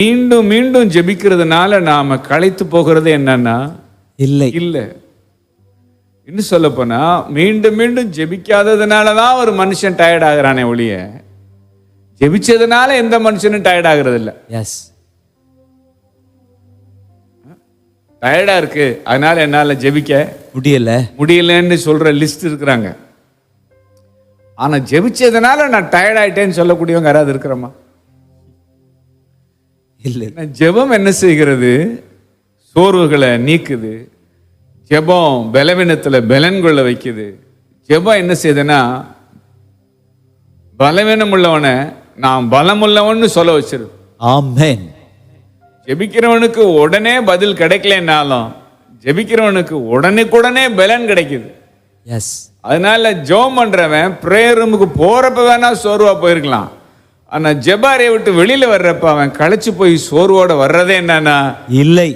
மீண்டும் மீண்டும் ஜெபிக்கிறதுனால நாம களைத்து போகிறது என்னன்னா இல்லை. இல்ல. இன்னும் சொல்ல போனா மீண்டும் மீண்டும் ஜெபிக்காததுனால தான் ஒரு மனுஷன் டயர்ட் ஆகுறானே ஒழிய. ஜெபிச்சதுனால எந்த மனுஷனும் டயர்ட் ஆகுறது இல்ல எஸ் டயர்டா இருக்கு. அதனால என்னால ஜெபிக்க முடியல. முடியலன்னு சொல்ற லிஸ்ட் இருக்கிறாங்க. ஆனா ஜெபிச்சதுனால நான் டயர்ட் ஆயிட்டேன்னு சொல்லக்கூடியவங்க யாராவது இருக்கிறோமா? இல்லை ஜெபம் என்ன செய்கிறது? சோர்வுகளை நீக்குது. ஜெபம் பலவீனத்துல பலன் கொள்ள வைக்குது. ஜெபம் என்ன செய்யுதுன்னா பலவீனம் உள்ளவனை நான் பலமுள்ளவன்னு சொல்ல வச்சிருது. ஆமென். ஜெபிக்கிறவனுக்கு உடனே பதில் கிடைக்கலனாலும் ஜெபிக்கிறவனுக்கு உடனுக்குடனே பலன் கிடைக்குது. எஸ் அதனால ஜெபம் பண்றவன் ப்ரேயர் ரூமுக்கு போறப்ப வேணா சோர்வா போயிருக்கலாம். ஆனா ஜபாரியை விட்டு வெளியில வர்றப்ப அவன் களைச்சு போய் சோர்வோட வர்றதே என்னன்னா இல்லை.